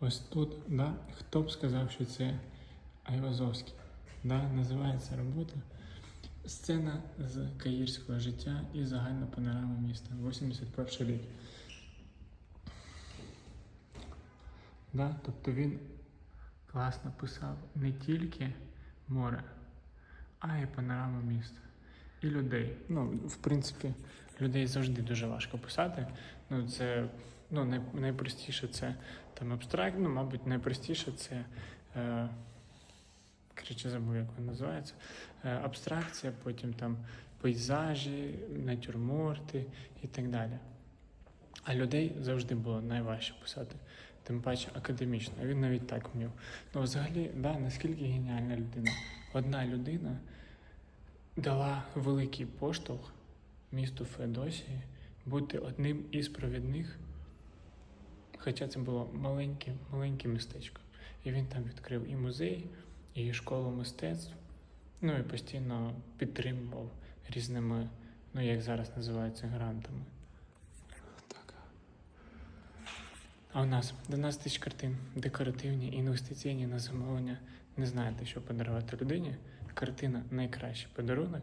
Ось тут, да, хто б сказав, що це Айвазовський. Да, називається робота Сцена з каїрського життя і загальна панорама міста. 81 рік. Да, тобто він класно писав не тільки море, а й панораму міста. І людей. Ну, в принципі, людей завжди дуже важко писати. Ну, це ну, най, найпростіше це там абстрактно, мабуть, найпростіше це. Е, коротше, забув, як воно називається. Е, абстракція, потім там пейзажі, натюрморти і так далі. А людей завжди було найважче писати, тим паче академічно. Він навіть так вмів. Ну, взагалі, да, наскільки геніальна людина. Одна людина дала великий поштовх місту Феодосії бути одним із провідних, хоча це було маленьке, маленьке містечко. І він там відкрив і музей, і школу мистецтв, ну і постійно підтримував різними, ну як зараз називаються, грантами. Так. А у нас 12 тисяч картин, декоративні, інвестиційні на замовлення. Не знаєте, що подарувати людині. Картина найкращий подарунок,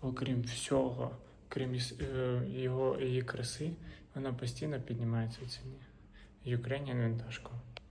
окрім всього, крім е, його її краси, вона постійно піднімається в ціні. Ukrainian Vintage Co.